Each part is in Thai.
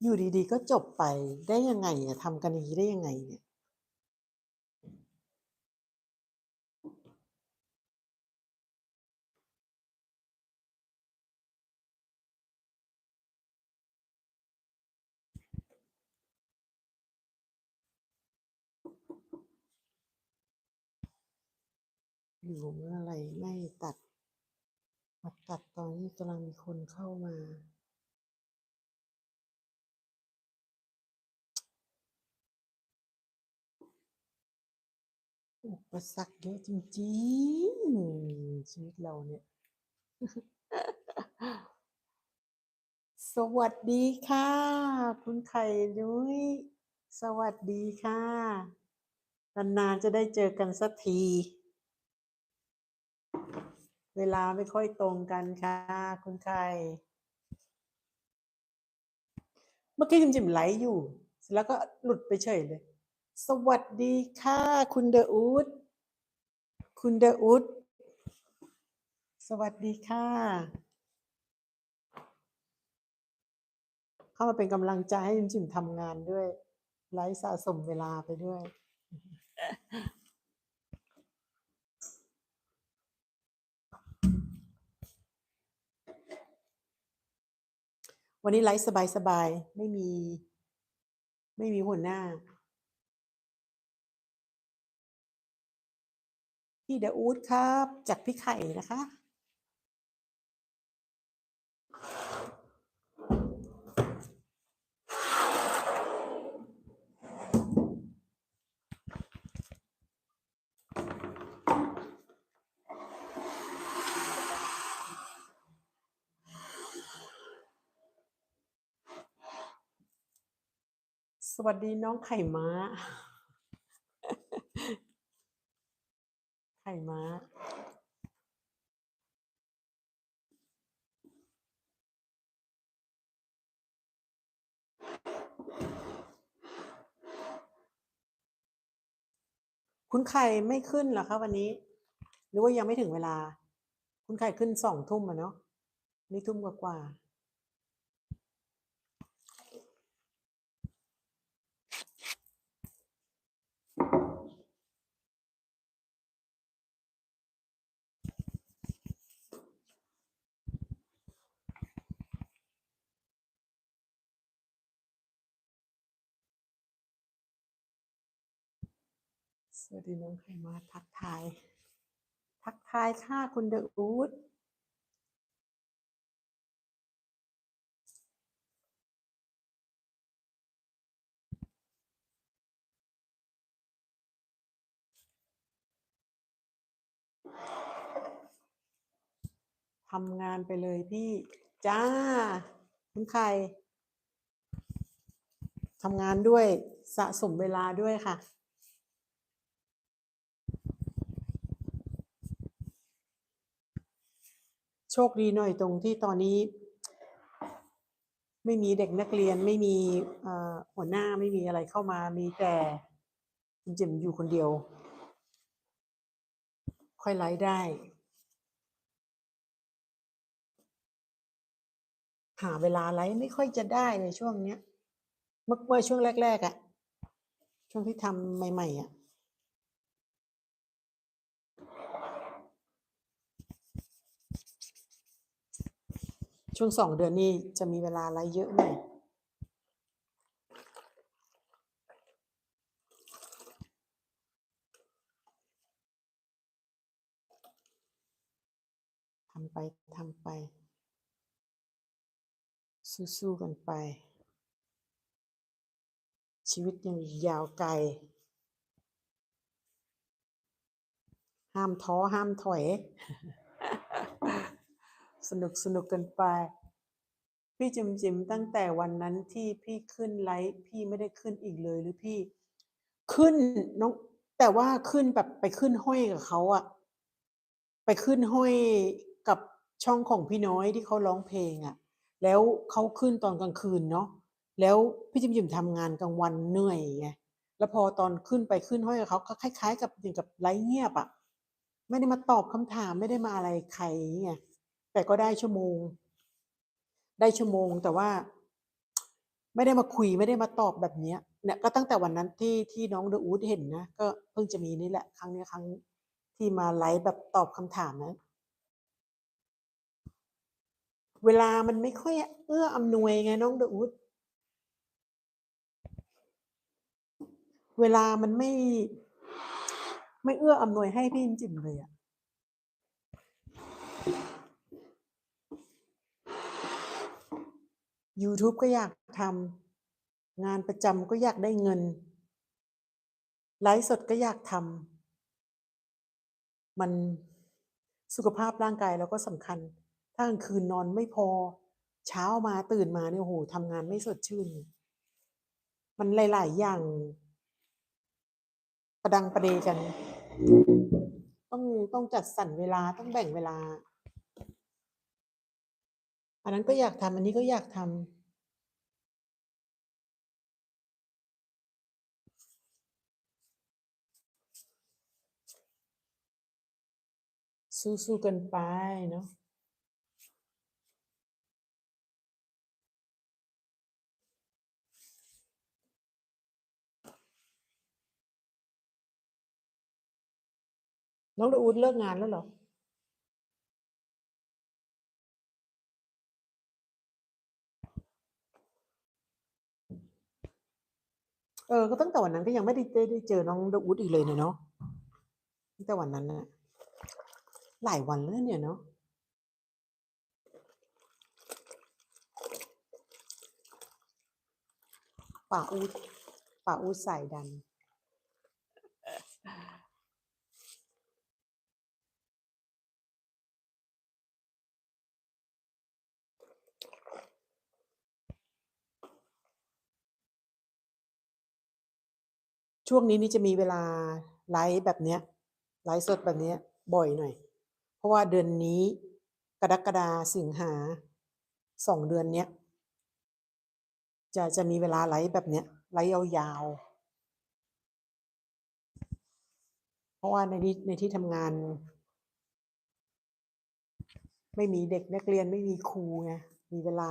อยู่ดีๆ ก็จบไปได้ยังไงอะทำกันอย่างงี้ได้ยังไงเนี่ย?หรือว่อไรไม่ตัดมาตัดตอนที่กำลังมีคนเข้ามา อุปสรรคเยอะจริงๆ ชีวิตเราเนี่ย สวัสดีค่ะ คุณไข่นุ้ย สวัสดีค่ะ นานๆจะได้เจอกันสักที เวลาไม่ค่อยตรงกันค่ะ คุณไข่เมื่อกี้จิมๆไหลอยู่ แล้วก็หลุดไปเฉยเลย สวัสดีค่ะ คุณเดอะอูดคุณเดอะอูดสวัสดีค่ะ เข้ามาเป็นกำลังใจให้จิมทำงานด้วย ไลฟ์สะสมเวลาไปด้วย วันนี้ไลฟ์สบายๆ ไม่มี ไม่มีหัวหน้า พี่เดอะอูดครับ จากพี่ไข่นะคะ สวัสดีน้องไข่ม้า ข่ม้า คุณไข่ไม่ขึ้นเหรอคะวันนี้?หรือว่ายังไม่ถึงเวลา คุณไข่ขึ้น2ทุ่มอะเนาะนี่ทุ่มกว่าๆ ส วัสดีน้องไข่มาทักทาย ทักทายค่ะคุณเดอะอูดทำงานไปเลยพี่ จ้ะคุณไข่ทำงานด้วยสะสมเวลาด้วยค่ะ โช คดีหน่อยตรงที่ตอนนี้ ไม่มีเด็กนักเรียนไม่มีอ่อหัวหน้าไม่มีอะไรเข้ามามีแต่คุณจิ๋มอยู่คนเดียว ค่อยไลฟ์ได้ หาเวลาไลฟ์ไม่ค่อยจะได้เลยช่วงเนี้ย เมื่อช่วงแรกๆอะช่วงที่ทำใหม่ ๆอะ ช่วง2เดือนนี้จะมีเวลาไลฟ์เยอะหน่อยทำไปทำไป สู้ๆกันไป ชีวิตยังยาวไกล ห้ามท้อห้ามถอย สนุกๆกันไป พี่จิ๋มตั้งแต่วันนั้นที่พี่ขึ้นไลฟ์พี่ไม่ได้ขึ้นอีกเลยหรือพี่ ขึ้นน้องแต่ว่าขึ้นแบบไปขึ้นห้อยกับเขาอะไปขึ้นห้อยกับช่องของพี่น้อยที่เขาร้องเพลงอะแล้วเขาขึ้นตอนกลางคืนเนาะแล้วพี่จิ๋มทำงานกลางวันเหนื่อยไงแล้วพอตอนขึ้นไปขึ้นห้อยกับเขาก็คล้าย ๆ กับอย่างกับไลฟ์เงียบอะไม่ได้มาตอบคำถามไม่ได้มาอะไรใครงี้ไง แต่ก็ได้ชั่วโมง ได้ชั่วโมงแต่ว่า ไม่ได้มาคุยไม่ได้มาตอบแบบเนี้ยเนี่ยก็ตั้งแต่วันนั้นที่ที่น้องเดอะอูดเห็นนะก็เพิ่งจะมีนี่แหละ ครั้งนี้ครั้งที่มาไลฟ์แบบตอบคำถามนะเวลามันไม่ค่อยเอื้ออำนวยไงน้องเดอะอูดเวลามันไม่ ไม่เอื้ออำนวยให้พี่จิ๋มเลยอะ YouTube ก็อยากทำงานประจำก็อยากได้เงิน ไลฟ์สดก็อยากทำมันสุขภาพร่างกายเราก็สำคัญ ถ้ากลางคืนนอนไม่พอ เช้ามาตื่นมาเนี่ยโอ้โหทำงานไม่สดชื่น มันหลาย ๆ อย่าง ประดังประเดกัน ต้องต้องจัดสรรเวลาต้องแบ่งเวลา อันนั้นก็อยากทำอันนี้ก็อยากทำสู้ๆกันไปเนาะน้องดอูดเลิกงานแล้วเหรอ เออ ก็ตั้งแต่วันนั้นก็ยังไม่ได้ได้เจอน้องดอูดอีกเลยเนาะตั้งแต่วันนั้นนะหลายวันแล้วเนี่ยเนาะป่าอูดป่าอูดสายดัน ช่วงนี้นี่จะมีเวลาไลฟ์แบบเนี้ยไลฟ์สดแบบเนี้ยบ่อยหน่อย เพราะว่าเดือนนี้กรกฎาสิงหาสองเดือนเนี้ยจะจะมีเวลาไลฟ์แบบเนี้ยไลฟ์ยาวๆ เพราะว่าในนี้ในที่ทำงาน ไม่มีเด็กนักเรียนไม่มีครูไงมีเวลา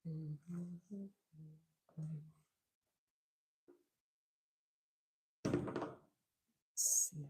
เสี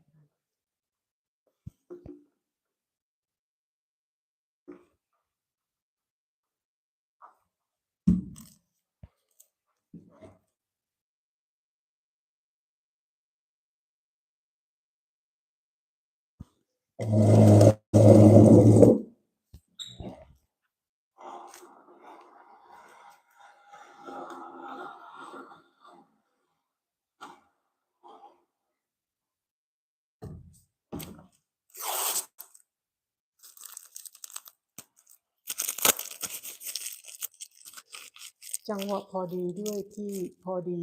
จังหวะพอดีด้วยที่พอดี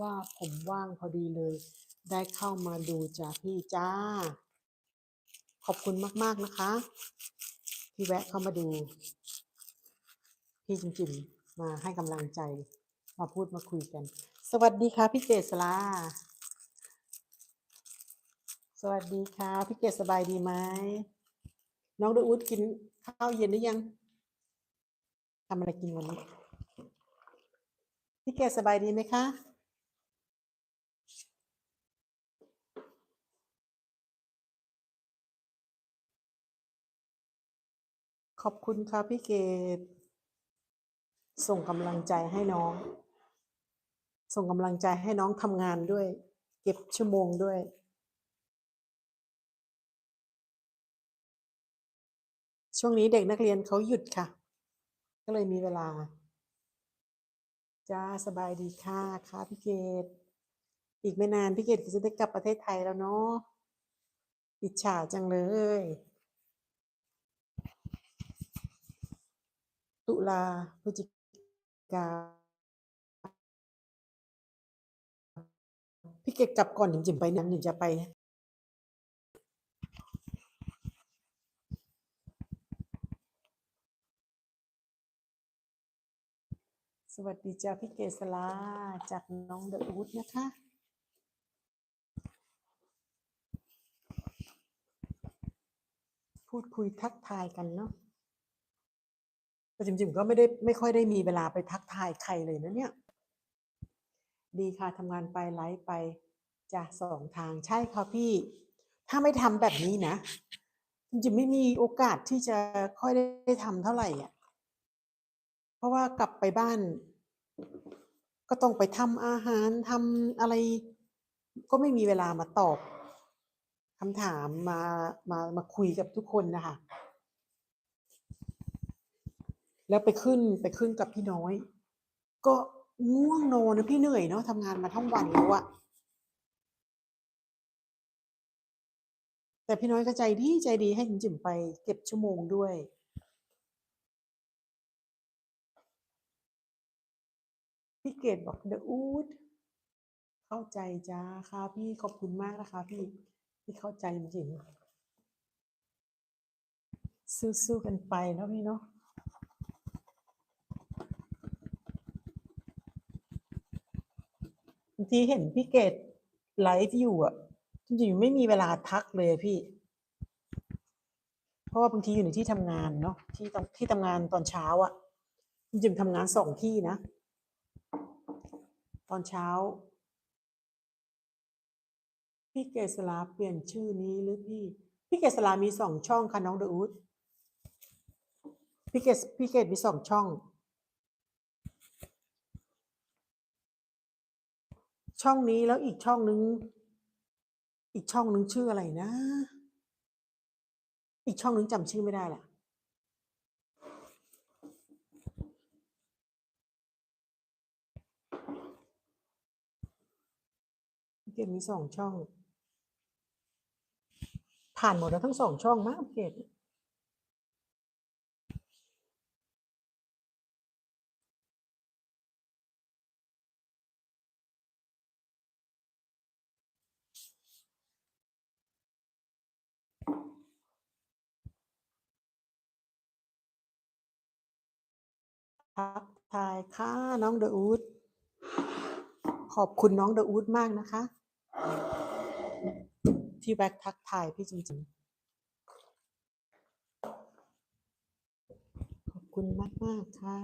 ว่าผมว่างพอดีเลย ได้เข้ามาดูจ้าพี่จ้า ขอบคุณมาก ๆ นะคะ ที่แวะเข้ามาดู พี่จิมจิมมาให้กำลังใจ มาพูดมาคุยกัน สวัสดีค่ะพี่เกษลาสวัสดีค่ะพี่เกศสบายดีไหมน้องดูอูดกินข้าวเย็นหรือยังทำอะไรกินวันนี้ พี่เกศสบายดีไหมคะขอบคุณค่ะพี่เกดส่งกำลังใจให้น้อง ส่งกำลังใจให้น้องทำงานด้วย เก็บชั่วโมงด้วย ช่วงนี้เด็กนักเรียนเขาหยุดค่ะ ก็เลยมีเวลา จ้าสบายดีค่ะค่ะพี่เกดอีกไม่นานพี่เกดก็จะได้กลับประเทศไทยแล้วเนาะอิจฉาจังเลย ตุลาพฤศจิกาพี่เกดกลับก่อนจิมจิมไปนั้นจิมจะไป วัสดีจ้าพี่เกษลาจากน้องเดอะอูดนะคะ พูดคุยทักทายกันเนาะแต่จริงๆก็ไม่ได้ไม่ค่อยได้มีเวลาไปทักทายใครเลยนะเนี่ย ดีค่ะทำงานไปไลฟ์ไปจ้ะสองทางใช่ค่ะพี่ ถ้าไม่ทำแบบนี้นะ จริงๆไม่มีโอกาสที่จะค่อยได้ทำเท่าไหร่อะเพราะว่ากลับไปบ้าน ก็ต้องไปทำอาหารทำอะไร ก็ไม่มีเวลามาตอบคำถามมามามาคุยกับทุกคนนะคะ แล้วไปขึ้นไปขึ้นกับพี่น้อย ก็ง่วงนอนนะพี่เหนื่อยเนาะทำงานมาทั้งวันแล้วอะแต่พี่น้อยก็ใจดีใจดีให้จิ๋มไปเก็บชั่วโมงด้วย พี่เกดบอกเดอะอูดเข้าใจจ้าค่ะพี่ขอบคุณมากนะคะพี่พี่เข้าใจจริงๆสู้ๆกันไปเนาะพี่เนาะบางทีเห็นพี่เกดไลฟ์อยู่อะจริงๆไม่มีเวลาทักเลยพี่ เพราะว่าบางทีอยู่ในที่ทำงานเนาะที่ทำที่ทำงานตอนเช้าอะจริงๆทำงานสองที่นะ ตอนเช้า พี่เกษลาเปลี่ยนชื่อนี้หรือพี่ พี่เกษลามีสองช่องค่ะน้องเดอะอูดพี่เกศพี่เกศมีสองช่อง ช่องนี้แล้วอีกช่องนึง อีกช่องนึงชื่ออะไรนะ อีกช่องนึงจำชื่อไม่ได้ละพี่ เกดมีสองช่อง ผ่านหมดแล้วทั้งสองช่องมากเกดทักทายค่ะน้องเดอะอูดขอบคุณน้องเดอะอูดมากนะคะ ที่แบ็คทักทายพี่จริงๆ ขอบคุณมาก ๆ ค่ะ